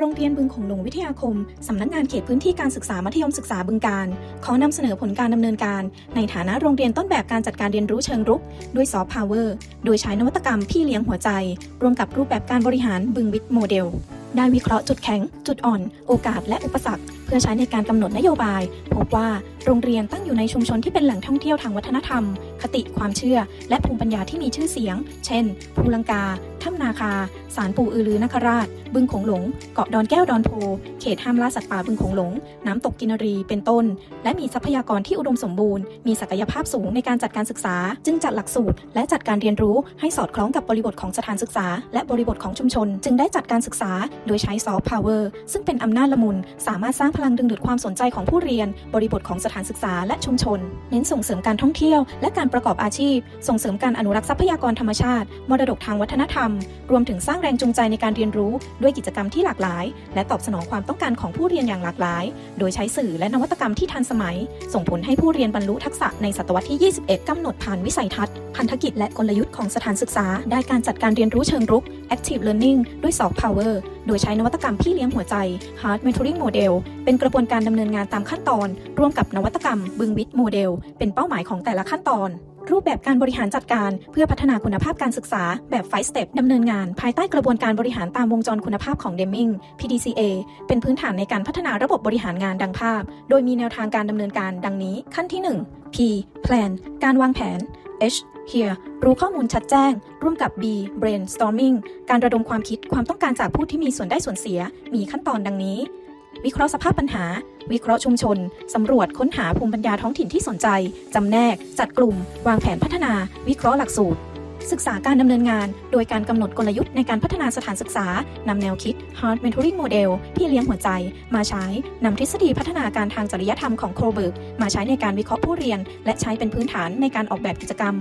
โรงเรียนบึงโขงหลงวิทยาคม สำนักงานเขตพื้นที่การศึกษามัธยมศึกษาบึงการ ขอนำเสนอผลการดำเนินการ ในฐานะโรงเรียนต้นแบบการจัดการเรียนรู้เชิงรุก ด้วยซอฟต์พาวเวอร์ โดยใช้นวัตกรรมพี่เลี้ยงหัวใจ รวมกับรูปแบบการบริหารบึงวิทโมเดล ได้วิเคราะห์จุดแข็ง จุดอ่อน โอกาสและอุปสรรค เพื่อใช้ในการกำหนดนโยบาย พบว่าโรงเรียนตั้งอยู่ในชุมชนที่เป็นแหล่งท่องเที่ยวทางวัฒนธรรม ติความเชื่อ และภูมิปัญญาที่มีชื่อเสียง เช่น ภูลังกา ถ้ำนาคาศาลปู่อือลือนคราช บึงโขงหลง เกาะดอนแก้วดอนโพ เขตห้ามล่าสัตว์ป่าบึงโขงหลง น้ำตกกินรี เป็นต้น และมีทรัพยากรที่อุดมสมบูรณ์ มีศักยภาพสูงในการจัดการศึกษา จึงจัดหลักสูตร และจัดการเรียนรู้ให้สอดคล้องกับบริบทของสถานศึกษา และบริบทของชุมชน จึงได้จัดการศึกษา โดยใช้ซอฟต์พาวเวอร์ ซึ่งเป็นอำนาจละมุน สามารถสร้างพลังดึงดูดความสนใจของผู้เรียน บริบทของสถานศึกษาและชุมชน เน้นส่งเสริมการท่องเที่ยวและการประกอบอาชีพ ส่งเสริมการอนุรักษ์ทรัพยากรธรรมชาติ มรดกทางวัฒนธรรม รวมถึงสร้างแรงจูงใจในการเรียนรู้ ด้วยกิจกรรมที่หลากหลาย และตอบสนองความต้องการของผู้เรียนอย่างหลากหลาย โดยใช้สื่อและนวัตกรรมที่ทันสมัย ส่งผลให้ผู้เรียนบรรลุทักษะในศตวรรษที่ 21 กำหนดผ่านวิสัยทัศน์ พันธกิจและกลยุทธ์ของสถานศึกษา ได้การจัดการเรียนรู้เชิงรุก Active Learning ด้วย Soft Power โดยใช้นวัตกรรมพี่เลี้ยงหัวใจ Hard Mentoring Model เป็นกระบวนการดำเนินงานตามขั้นตอน ร่วมกับนวัตกรรมบึงวิทโมเดลเป็นเป้าหมายของแต่ละขั้นตอน รูปแบบการบริหารจัดการเพื่อพัฒนาคุณภาพการศึกษาแบบ5 Step ดำเนินงานภายใต้กระบวนการบริหารตามวงจรคุณภาพของ Deming PDCA เป็นพื้นฐานในการพัฒนาระบบบริหารงานดังภาพ โดยมีแนวทางการดำเนินการดังนี้ขั้นที่ 1 P Plan การวางแผน H Hear รู้ข้อมูลชัดแจ้ง ร่วมกับ B Brainstorming การระดมความคิดความต้องการจากผู้ที่มีส่วนได้ส่วนเสีย มีขั้นตอนดังนี้ วิเคราะห์สภาพปัญหา วิเคราะห์ชุมชน สำรวจค้นหาภูมิปัญญาท้องถิ่นที่สนใจ จำแนก จัดกลุ่ม วางแผนพัฒนา วิเคราะห์หลักสูตรศึกษาการดำเนินงาน โดยการกำหนดกลยุทธ์ในการพัฒนาสถานศึกษานำแนวคิด Hard Mentoring Model พี่เลี้ยงหัวใจ มาใช้นำทฤษฎีพัฒนาการทางจริยธรรมของโครเบิร์กมาใช้ในการวิเคราะห์ผู้เรียน และใช้เป็นพื้นฐานในการออกแบบกิจกรรม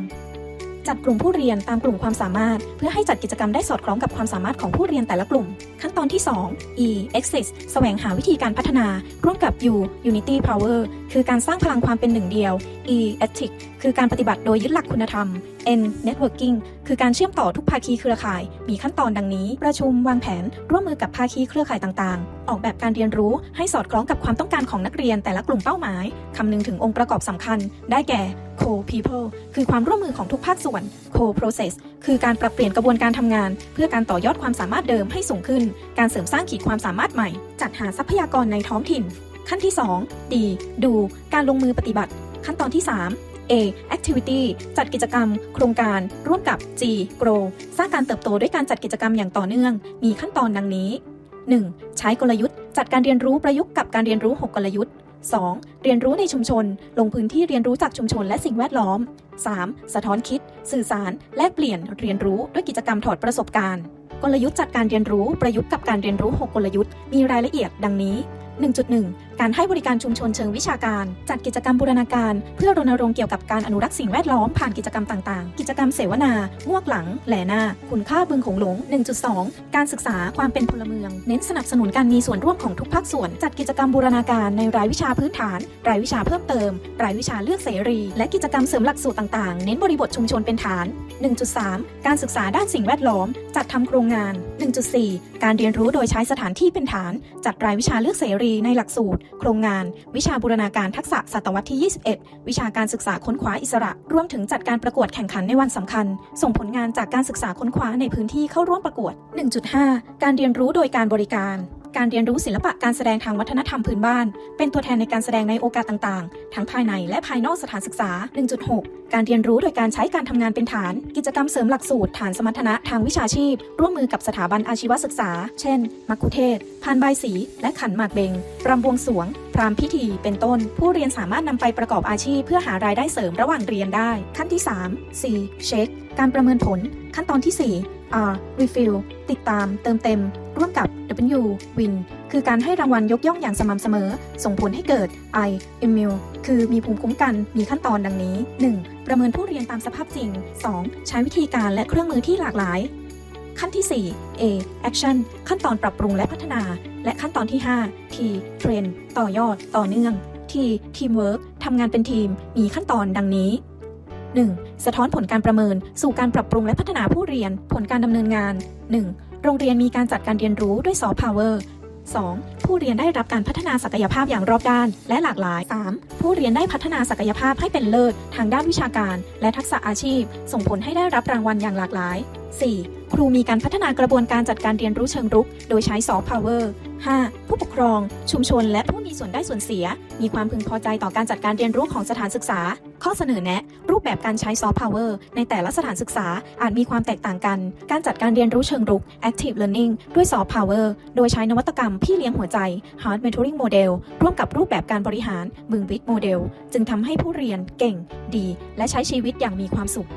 จัดกลุ่มผู้เรียนตามกลุ่มความสามารถ เพื่อให้จัดกิจกรรมได้สอดคล้องกับความสามารถของผู้เรียนแต่ละกลุ่ม ขั้นตอนที่ 2 E Access แสวงหาวิธีการพัฒนา ร่วมกับ U Unity Power คือการสร้างพลังความเป็นหนึ่งเดียว E Ethic คือการปฏิบัติโดยยึดหลักคุณธรรม N Networking คือการเชื่อมต่อทุกภาคีเครือข่าย มีขั้นตอนดังนี้ ประชุมวางแผน ร่วมมือกับภาคีเครือข่ายต่างๆ ออกแบบการเรียนรู้ให้สอดคล้องกับความต้องการของนักเรียนแต่ละกลุ่มเป้าหมาย คำนึงถึงองค์ประกอบสำคัญ ได้แก่ Co-People คือความร่วมมือของทุกภาคส่วน Co-Process คือการปรับเปลี่ยนกระบวนการทำงาน เพื่อการต่อยอดความสามารถเดิมให้สูงขึ้น การเสริมสร้างขีดความสามารถใหม่ จัดหาทรัพยากรในท้องถิ่น ขั้นที่ 2 D ดู การลงมือปฏิบัติ ขั้นตอนที่ 3 A Activity จัดกิจกรรม โครงการ ร่วมกับ G Grow สร้างการเติบโตด้วยการจัดกิจกรรมอย่างต่อเนื่อง มีขั้นตอนดังนี้ 1. ใช้กลยุทธ์ จัดการเรียนรู้ประยุกต์กับการเรียนรู้ 6 กลยุทธ์ 2. เรียนรู้ในชุมชน ลงพื้นที่เรียนรู้จากชุมชนและสิ่งแวดล้อม 3. สะท้อนคิด สื่อสาร แลกเปลี่ยน เรียนรู้ด้วยกิจกรรมถอดประสบการณ์ กลยุทธ์จัดการเรียนรู้ประยุกต์กับการเรียนรู้ 6 กลยุทธ์ มีรายละเอียดดังนี้ 1.1 การให้บริการชุมชนเชิงวิชาการ จัดกิจกรรมบูรณาการ เพื่อรณรงค์เกี่ยวกับการอนุรักษ์สิ่งแวดล้อมผ่านกิจกรรมต่างๆ กิจกรรมเสวนา มวกหลัง แหลหน้า คุณค่าบึงโขงหลง 1.2 การศึกษาความเป็นพลเมือง เน้นสนับสนุนการมีส่วนร่วมของทุกภาคส่วน จัดกิจกรรมบูรณาการในรายวิชาพื้นฐาน รายวิชาเพิ่มเติม รายวิชาเลือกเสรี และกิจกรรมเสริมหลักสูตรต่างๆ เน้นบริบทชุมชนเป็นฐาน 1.3 การศึกษาด้านสิ่งแวดล้อม จัดทำโครงงาน 1.4 การเรียนรู้โดยใช้สถานที่เป็นฐาน จัดรายวิชาเลือกเสรีในหลักสูตร โครงงาน วิชาบูรณาการทักษะศตวรรษที่ 21 วิชาการศึกษาค้นคว้าอิสระ รวมถึงจัดการประกวดแข่งขันในวันสำคัญ ส่งผลงานจากการศึกษาค้นคว้าในพื้นที่เข้าร่วมประกวด 1.5 การเรียนรู้โดยการบริการการเรียนรู้ศิลปะการแสดงทางวัฒนธรรมพื้นบ้าน เป็นตัวแทนในการแสดงในโอกาสต่างๆ ทั้งภายในและภายนอกสถานศึกษา 1.6 การเรียนรู้โดยการใช้การทำงานเป็นฐาน กิจกรรมเสริมหลักสูตรฐานสมรรถนะทางวิชาชีพ ร่วมมือกับสถาบันอาชีวศึกษา เช่น มักคุเทศพานใบสี และขันหมากเบงรำบวงสวง พรามพิธี เป็นต้น ผู้เรียนสามารถนำไปประกอบอาชีพ เพื่อหารายได้เสริมระหว่างเรียนได้ ขั้นที่3 C Check การประเมินผล ขั้นตอนที่ 4 R Refill ติดตาม เติมเต็ม ร่วมกับ W Win คือการให้รางวัลยกย่องอย่างสม่ำเสมอ ส่งผลให้เกิด I Immune คือมีภูมิคุ้มกันมีขั้นตอนดังนี้ 1. ประเมินผู้เรียนตามสภาพจริง 2. ใช้วิธีการและเครื่องมือที่หลากหลาย ขั้นที่ 4 A Action ขั้นตอนปรับปรุงและพัฒนา และขั้นตอนที่ 5 T Train ต่อยอด ต่อเนื่อง T Teamwork ทำงานเป็นทีม มีขั้นตอนดังนี้ 1. สะท้อนผลการประเมิน สู่การปรับปรุงและพัฒนาผู้เรียน ผลการดำเนินงาน 1. โรงเรียนมีการจัดการเรียนรู้ด้วยซอฟต์พาวเวอร์ 2. ผู้เรียนได้รับการพัฒนาศักยภาพอย่างรอบด้าน และหลากหลาย 3. ผู้เรียนได้พัฒนาศักยภาพให้เป็นเลิศ ทางด้านวิชาการ และทักษะอาชีพ ส่งผลให้ได้รับรางวัลอย่างหลากหลาย 4. ครูมีการพัฒนากระบวนการจัดการเรียนรู้เชิงรุก โดยใช้ซอฟต์พาวเวอร์ 5. ผู้ปกครอง ชุมชน และผู้มีส่วนได้ส่วนเสีย มีความพึงพอใจต่อการจัดการเรียนรู้ของสถานศึกษา ข้อเสนอแนะ รูปแบบการใช้ซอฟต์พาวเวอร์ในแต่ละสถานศึกษาอาจมีความแตกต่างกัน การจัดการเรียนรู้เชิงรุก Active Learning ด้วยซอฟต์พาวเวอร์โดยใช้นวัตกรรมพี่เลี้ยงหัวใจ Hard Mentoring Model ร่วมกับรูปแบบการบริหารบึงวิทโมเดลจึงทำให้ผู้เรียนเก่ง ดี และใช้ชีวิตอย่างมีความสุข